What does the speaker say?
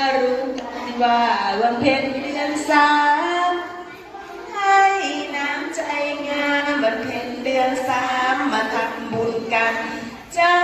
ก็รู้ว่าวันเพ็ญเดือนสามให้น้ำใจงามวันเพ็ญเดือนสามมาทำบุญกันจ้า